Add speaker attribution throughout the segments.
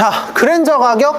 Speaker 1: 자, 그랜저 가격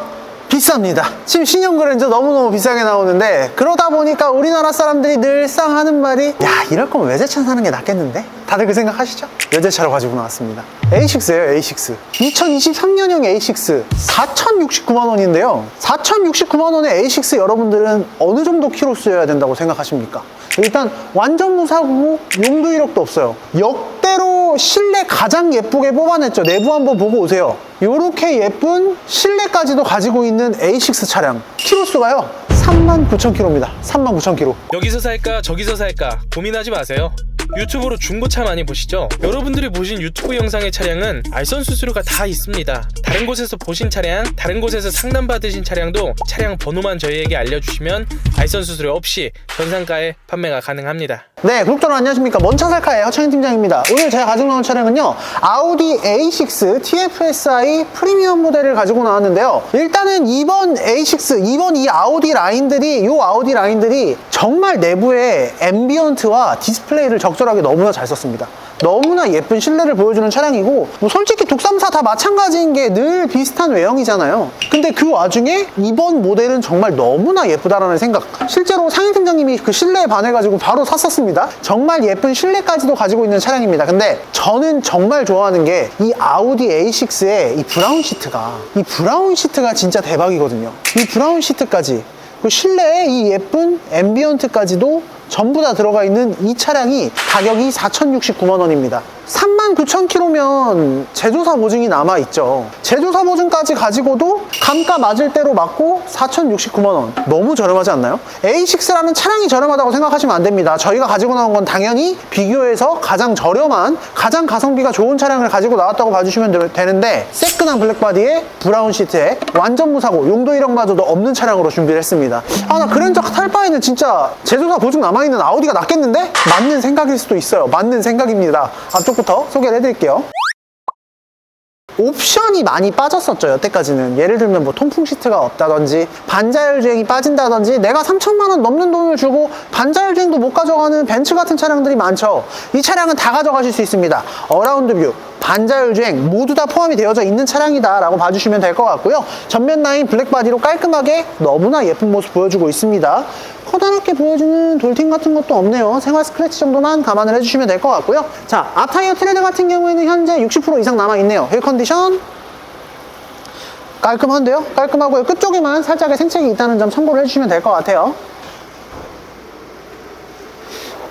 Speaker 1: 비쌉니다. 지금 신형 그랜저 너무너무 비싸게 나오는데 그러다 보니까 우리나라 사람들이 늘상 하는 말이 야 이럴 거면 외제차 사는 게 낫겠는데? 다들 그 생각 하시죠? 외제차를 가지고 나왔습니다. A6예요 A6 2023년형 A6 4,069만 원인데요 4,069만 원의 A6 여러분들은 어느 정도 키로 쓰여야 된다고 생각하십니까? 일단 완전 무사고 용도 이력도 없어요. 역대로 실내 가장 예쁘게 뽑아냈죠. 내부 한번 보고 오세요. 이렇게 예쁜 실내까지도 가지고 있는 A6 차량. 키로수가요? 39,000km입니다. 39,000km
Speaker 2: 여기서 살까 저기서 살까 고민하지 마세요. 유튜브로 중고차 많이 보시죠? 여러분들이 보신 유튜브 영상의 차량은 알선 수수료가 다 있습니다. 다른 곳에서 보신 차량, 다른 곳에서 상담 받으신 차량도 차량 번호만 저희에게 알려주시면 알선 수수료 없이 전상가에 판매가 가능합니다.
Speaker 1: 네, 구독자 안녕하십니까. 먼차 살카의 허창인 팀장입니다. 오늘 제가 가지고 나온 차량은요, 아우디 A6 TFSI 프리미엄 모델을 가지고 나왔는데요. 일단은 이번 A6, 이번 이 아우디 라인들이, 요 아우디 라인들이 정말 내부에 앰비언트와 디스플레이를 적 절하게 너무나 잘 썼습니다. 너무나 예쁜 실내를 보여주는 차량이고 뭐 솔직히 독삼사 다 마찬가지인 게 늘 비슷한 외형이잖아요. 근데 그 와중에 이번 모델은 정말 너무나 예쁘다라는 생각. 실제로 상인 팀장님이 그 실내에 반해가지고 바로 샀었습니다. 정말 예쁜 실내까지도 가지고 있는 차량입니다. 근데 저는 정말 좋아하는 게 이 아우디 A6의 이 브라운 시트가 이 브라운 시트가 진짜 대박이거든요. 이 브라운 시트까지. 그 실내에 이 예쁜 앰비언트까지도 전부 다 들어가 있는 이 차량이 가격이 4,069만 원입니다. 39,000km면 제조사 보증이 남아 있죠. 제조사 보증까지 가지고도 감가 맞을 대로 맞고 4,069만 원. 너무 저렴하지 않나요? A6라는 차량이 저렴하다고 생각하시면 안 됩니다. 저희가 가지고 나온 건 당연히 비교해서 가장 저렴한, 가장 가성비가 좋은 차량을 가지고 나왔다고 봐주시면 되- 되는데 새끈한 블랙바디에 브라운 시트에 완전 무사고 용도 이력마저도 없는 차량으로 준비를 했습니다. 아, 나 그랜저 탈 바에는 진짜 제조사 보증 남아 있는 아우디가 낫겠는데? 맞는 생각일 수도 있어요. 맞는 생각입니다. 앞쪽 부터 소개를 해드릴게요. 옵션이 많이 빠졌었죠 여태까지는. 예를 들면 뭐 통풍 시트가 없다든지 반자율 주행이 빠진다든지 내가 3천만 원 넘는 돈을 주고 반자율 주행도 못 가져가는 벤츠 같은 차량들이 많죠. 이 차량은 다 가져가실 수 있습니다. 어라운드 뷰. 반자율 주행 모두 다 포함이 되어져 있는 차량이다 라고 봐주시면 될 것 같고요. 전면 라인 블랙바디로 깔끔하게 너무나 예쁜 모습 보여주고 있습니다 커다랗게 보여주는 돌팅 같은 것도 없네요 생활 스크래치 정도만 감안을 해주시면 될 것 같고요 자 앞타이어 트레드 같은 경우에는 현재 60% 이상 남아있네요 휠 컨디션 깔끔한데요? 깔끔하고요. 끝쪽에만 살짝의 생책이 있다는 점 참고를 해주시면 될 것 같아요.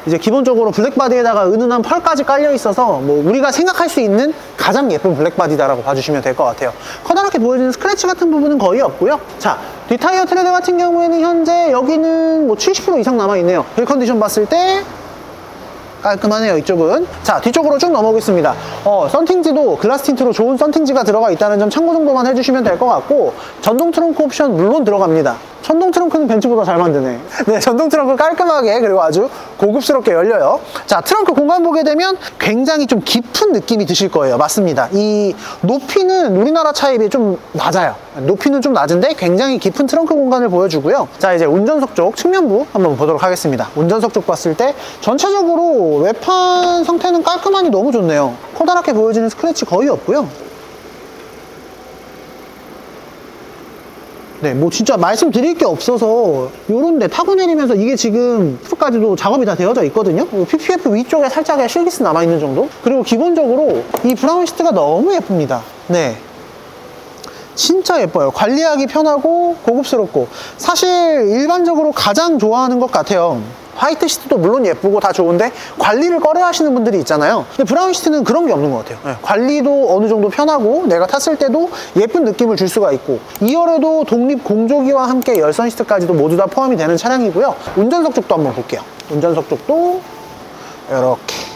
Speaker 1: 이제 기본적으로 블랙바디에다가 은은한 펄까지 깔려 있어서 뭐 우리가 생각할 수 있는 가장 예쁜 블랙바디다라고 봐주시면 될 것 같아요. 커다랗게 보여지는 스크래치 같은 부분은 거의 없고요. 자, 뒷타이어 트레드 같은 경우에는 현재 여기는 뭐 70% 이상 남아 있네요. 휠 컨디션 봤을 때 깔끔하네요 이쪽은 자 뒤쪽으로 쭉 넘어오겠습니다 어 썬팅지도 글라스 틴트로 좋은 썬팅지가 들어가 있다는 점 참고 정도만 해주시면 될 것 같고 전동 트렁크 옵션 물론 들어갑니다 전동 트렁크는 벤츠보다 잘 만드네. 네 전동 트렁크 깔끔하게 그리고 아주 고급스럽게 열려요. 자 트렁크 공간 보게 되면 굉장히 좀 깊은 느낌이 드실 거예요. 맞습니다. 이 높이는 우리나라 차에 비해 좀 낮아요. 높이는 좀 낮은데 굉장히 깊은 트렁크 공간을 보여주고요. 자 이제 운전석 쪽 측면부 한번 보도록 하겠습니다. 운전석 쪽 봤을 때 전체적으로 외판 상태는 깔끔하니 너무 좋네요. 커다랗게 보여지는 스크래치 거의 없고요 네, 뭐 진짜 말씀드릴 게 없어서 요런데 타고 내리면서 이게 지금 풀까지도 작업이 다 되어져 있거든요. 요 PPF 위쪽에 살짝의 실기스 남아있는 정도. 그리고 기본적으로 이 브라운 시트가 너무 예쁩니다. 네. 진짜 예뻐요. 관리하기 편하고 고급스럽고 사실 일반적으로 가장 좋아하는 것 같아요. 화이트 시트도 물론 예쁘고 다 좋은데 관리를 꺼려 하시는 분들이 있잖아요. 근데 브라운 시트는 그런 게 없는 것 같아요. 네, 관리도 어느 정도 편하고 내가 탔을 때도 예쁜 느낌을 줄 수가 있고 2열에도 독립 공조기와 함께 열선 시트까지도 모두 다 포함이 되는 차량이고요. 운전석 쪽도 한번 볼게요. 운전석 쪽도 이렇게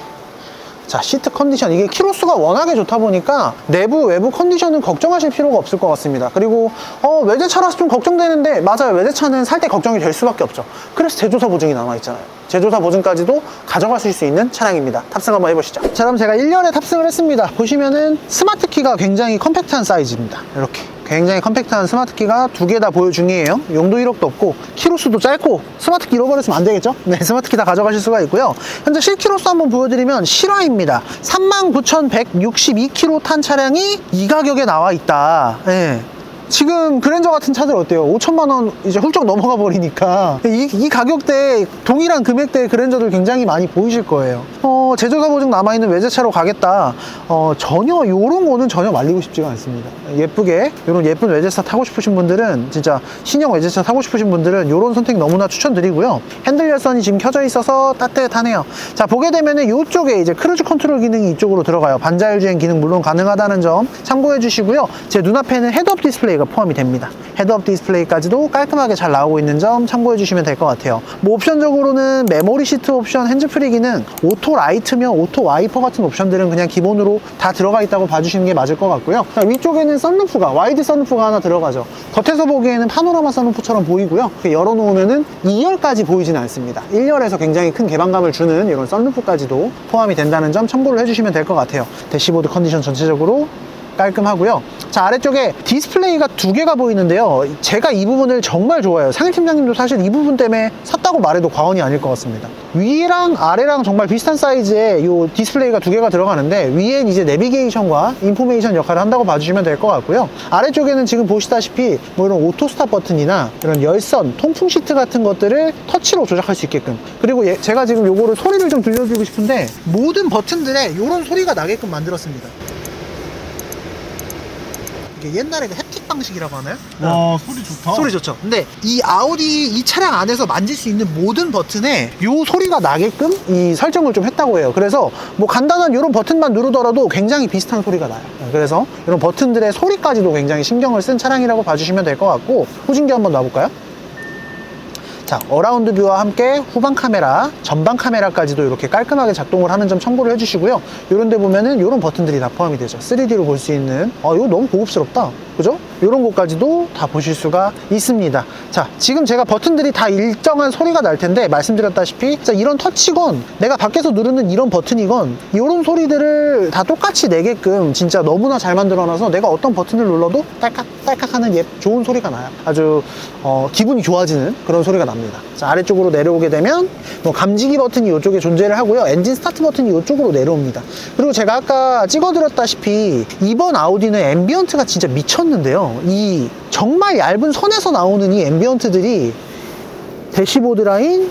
Speaker 1: 자 시트 컨디션. 이게 키로수가 워낙에 좋다 보니까 내부 외부 컨디션은 걱정하실 필요가 없을 것 같습니다. 그리고 어 외제차라서 좀 걱정되는데 맞아요. 외제차는 살 때 걱정이 될 수밖에 없죠. 그래서 제조사 보증이 남아있잖아요. 제조사 보증까지도 가져가실 수 있는 차량입니다. 탑승 한번 해보시죠. 자 그럼 제가 1년에 탑승을 했습니다. 보시면은 스마트 키가 굉장히 컴팩트한 사이즈입니다. 이렇게 굉장히 컴팩트한 스마트 키가 두 개 다 보유 중이에요. 용도 1억도 없고 키로수도 짧고 스마트 키 잃어버렸으면 안 되겠죠? 네, 스마트 키 다 가져가실 수가 있고요. 현재 실키로수 한번 보여드리면 실화입니다. 39,162km 탄 차량이 이 가격에 나와 있다. 네. 지금 그랜저 같은 차들 어때요? 5천만 원 이제 훌쩍 넘어가 버리니까 이, 이 가격대 동일한 금액대의 그랜저들 굉장히 많이 보이실 거예요. 어, 제조사 보증 남아있는 외제차로 가겠다. 어, 전혀 요런 거는 전혀 말리고 싶지가 않습니다. 예쁘게 요런 예쁜 외제차 타고 싶으신 분들은 진짜 신형 외제차 타고 싶으신 분들은 요런 선택 너무나 추천드리고요. 핸들 열선이 지금 켜져 있어서 따뜻하네요. 자 보게 되면은 요쪽에 이제 크루즈 컨트롤 기능이 이쪽으로 들어가요. 반자율 주행 기능 물론 가능하다는 점 참고해 주시고요. 제 눈앞에는 헤드업 디스플레이가 포함이 됩니다. 헤드업 디스플레이까지도 깔끔하게 잘 나오고 있는 점 참고해 주시면 될 것 같아요. 뭐 옵션적으로는 메모리 시트 옵션, 핸즈프리 기능, 오토 라이트며 오토 와이퍼 같은 옵션들은 그냥 기본으로 다 들어가 있다고 봐주시는 게 맞을 것 같고요. 자, 위쪽에는 썬루프가 와이드 썬루프가 하나 들어가죠. 겉에서 보기에는 파노라마 썬루프처럼 보이고요. 이렇게 열어놓으면은 2열까지 보이지는 않습니다. 1열에서 굉장히 큰 개방감을 주는 이런 썬루프까지도 포함이 된다는 점 참고를 해주시면 될 것 같아요. 대시보드 컨디션 전체적으로 깔끔하고요. 자, 아래쪽에 디스플레이가 두 개가 보이는데요. 제가 이 부분을 정말 좋아해요. 상일 팀장님도 사실 이 부분 때문에 샀다고 말해도 과언이 아닐 것 같습니다. 위랑 아래랑 정말 비슷한 사이즈의 이 디스플레이가 두 개가 들어가는데 위엔 이제 내비게이션과 인포메이션 역할을 한다고 봐주시면 될 것 같고요. 아래쪽에는 지금 보시다시피 뭐 이런 오토 스탑 버튼이나 이런 열선, 통풍 시트 같은 것들을 터치로 조작할 수 있게끔 그리고 예- 제가 지금 요거를 소리를 좀 들려드리고 싶은데 모든 버튼들에 이런 소리가 나게끔 만들었습니다. 이게 옛날에 그 햅틱 방식이라고 하나요?
Speaker 3: 와 소리 좋다.
Speaker 1: 소리 좋죠. 근데 이 아우디 이 차량 안에서 만질 수 있는 모든 버튼에 요 소리가 나게끔 이 설정을 좀 했다고 해요. 그래서 뭐 간단한 이런 버튼만 누르더라도 굉장히 비슷한 소리가 나요. 그래서 이런 버튼들의 소리까지도 굉장히 신경을 쓴 차량이라고 봐주시면 될 것 같고 후진기 한번 놔볼까요? 자, 어라운드 뷰와 함께 후방 카메라, 전방 카메라까지도 이렇게 깔끔하게 작동을 하는 점 참고를 해주시고요. 이런 데 보면은 이런 버튼들이 다 포함이 되죠. 3D로 볼 수 있는. 아, 이거 너무 고급스럽다. 그죠? 이런 것까지도 다 보실 수가 있습니다. 자, 지금 제가 버튼들이 다 일정한 소리가 날 텐데, 말씀드렸다시피, 자, 이런 터치건, 내가 밖에서 누르는 이런 버튼이건, 이런 소리들을 다 똑같이 내게끔 진짜 너무나 잘 만들어놔서 내가 어떤 버튼을 눌러도 딸깍, 딸깍 하는 예, 좋은 소리가 나요. 아주, 어, 기분이 좋아지는 그런 소리가 납니다. 자, 아래쪽으로 내려오게 되면, 뭐, 감지기 버튼이 이쪽에 존재를 하고요. 엔진 스타트 버튼이 이쪽으로 내려옵니다. 그리고 제가 아까 찍어드렸다시피, 이번 아우디는 앰비언트가 진짜 미쳤는데요. 이 정말 얇은 선에서 나오는 이 앰비언트들이 대시보드 라인,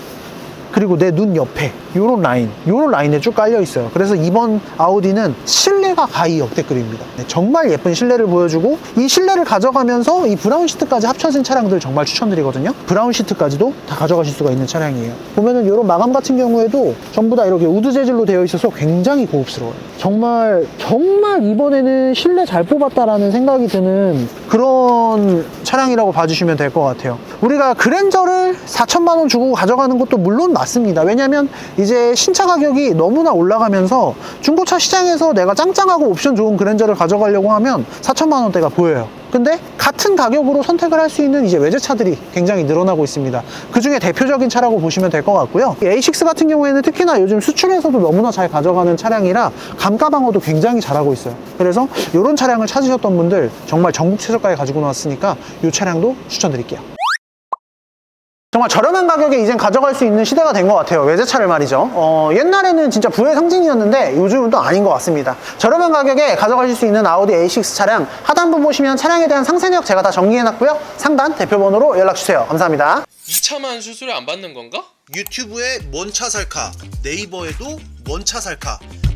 Speaker 1: 그리고 내 눈 옆에 요런 라인, 요런 라인에 쭉 깔려 있어요. 그래서 이번 아우디는 실내가 가히 역대급입니다. 네, 정말 예쁜 실내를 보여주고 이 실내를 가져가면서 이 브라운 시트까지 합쳐진 차량들 정말 추천드리거든요. 브라운 시트까지도 다 가져가실 수가 있는 차량이에요. 보면은 이런 마감 같은 경우에도 전부 다 이렇게 우드 재질로 되어 있어서 굉장히 고급스러워요. 정말 정말 이번에는 실내 잘 뽑았다라는 생각이 드는 그런 차량이라고 봐주시면 될 것 같아요. 우리가 그랜저를 4천만 원 주고 가져가는 것도 물론 맞습니다. 왜냐하면 이제 신차 가격이 너무나 올라가면서 중고차 시장에서 내가 짱짱하고 옵션 좋은 그랜저를 가져가려고 하면 4천만 원대가 보여요. 근데 같은 가격으로 선택을 할 수 있는 이제 외제차들이 굉장히 늘어나고 있습니다. 그 중에 대표적인 차라고 보시면 될 것 같고요. 이 A6 같은 경우에는 특히나 요즘 수출에서도 너무나 잘 가져가는 차량이라 감가 방어도 굉장히 잘하고 있어요. 그래서 이런 차량을 찾으셨던 분들 정말 전국 최저가에 가지고 나왔으니까 이 차량도 추천드릴게요. 정말 저렴한 가격에 이젠 가져갈 수 있는 시대가 된 것 같아요. 외제차를 말이죠. 어, 옛날에는 진짜 부의 상징이었는데 요즘은 또 아닌 것 같습니다. 저렴한 가격에 가져가실 수 있는 아우디 A6 차량 하단부 보시면 차량에 대한 상세력 제가 다 정리해놨고요. 상단 대표번호로 연락주세요. 감사합니다.
Speaker 2: 2차만 수수료 안 받는 건가?
Speaker 4: 유튜브에 뭔 차 살까 네이버에도 뭔 차 살까